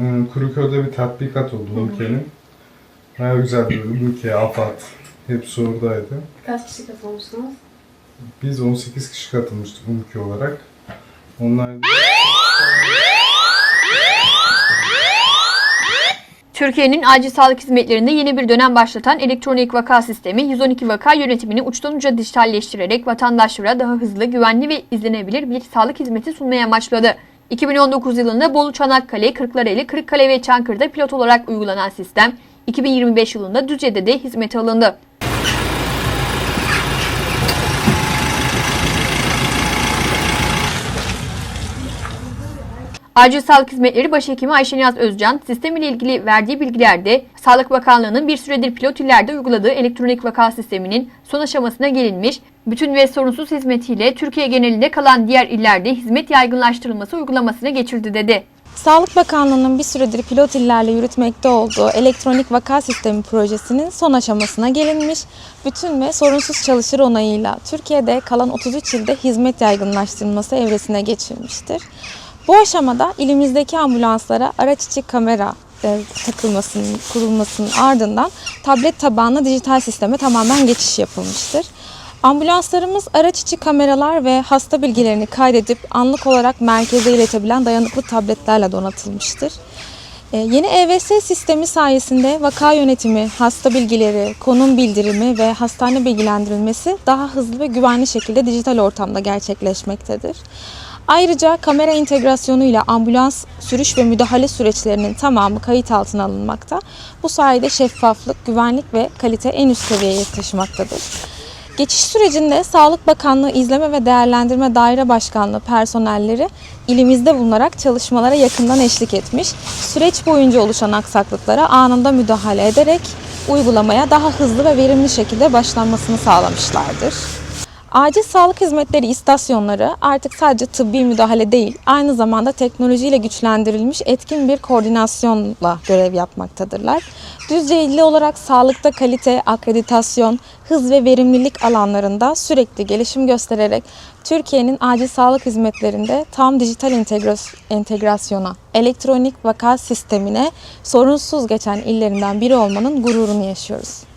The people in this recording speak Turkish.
Hmm, Kuruköy'de bir tatbikat oldu ülkenin. Baya güzel bir ülke, AFAD. Hepsi oradaydı. Kaç kişi katılmışsınız? Biz 18 kişi katılmıştık ülke olarak. Onlar Türkiye'nin acil sağlık hizmetlerinde yeni bir dönem başlatan elektronik vaka sistemi 112 vaka yönetimini uçtan uca dijitalleştirerek vatandaşlara daha hızlı, güvenli ve izlenebilir bir sağlık hizmeti sunmaya amaçladı. 2019 yılında Bolu, Çanakkale, Kırklareli, Kırıkkale ve Çankırı'da pilot olarak uygulanan sistem 2025 yılında Düzce'de de hizmete alındı. Acil Sağlık Hizmetleri Başhekimi Ayşenaz Özcan, sistem ile ilgili verdiği bilgilerde Sağlık Bakanlığı'nın bir süredir pilot illerde uyguladığı elektronik vaka sisteminin son aşamasına gelinmiş, bütün ve sorunsuz hizmetiyle Türkiye genelinde kalan diğer illerde hizmet yaygınlaştırılması uygulamasına geçildi dedi. Sağlık Bakanlığı'nın bir süredir pilot illerle yürütmekte olduğu elektronik vaka sistemi projesinin son aşamasına gelinmiş, bütün ve sorunsuz çalışır onayıyla Türkiye'de kalan 33 ilde hizmet yaygınlaştırılması evresine geçilmiştir. Bu aşamada ilimizdeki ambulanslara araç içi kamera e, takılmasının, kurulmasının ardından tablet tabanlı dijital sisteme tamamen geçiş yapılmıştır. Ambulanslarımız araç içi kameralar ve hasta bilgilerini kaydedip anlık olarak merkeze iletebilen dayanıklı tabletlerle donatılmıştır. Ee, Yeni EVS sistemi sayesinde vaka yönetimi, hasta bilgileri, konum bildirimi ve hastane bilgilendirilmesi daha hızlı ve güvenli şekilde dijital ortamda gerçekleşmektedir. Ayrıca kamera integrasyonuyla ambulans sürüş ve müdahale süreçlerinin tamamı kayıt altına alınmakta. Bu sayede şeffaflık, güvenlik ve kalite en üst seviyeye taşımaktadır. Geçiş sürecinde Sağlık Bakanlığı İzleme ve Değerlendirme Daire Başkanlığı personelleri ilimizde bulunarak çalışmalara yakından eşlik etmiş, süreç boyunca oluşan aksaklıklara anında müdahale ederek uygulamaya daha hızlı ve verimli şekilde başlanmasını sağlamışlardır. Acil sağlık hizmetleri istasyonları artık sadece tıbbi müdahale değil, aynı zamanda teknolojiyle güçlendirilmiş etkin bir koordinasyonla görev yapmaktadırlar. Düzce illi olarak sağlıkta kalite, akreditasyon, hız ve verimlilik alanlarında sürekli gelişim göstererek Türkiye'nin acil sağlık hizmetlerinde tam dijital entegras- entegrasyona, elektronik vaka sistemine sorunsuz geçen illerinden biri olmanın gururunu yaşıyoruz.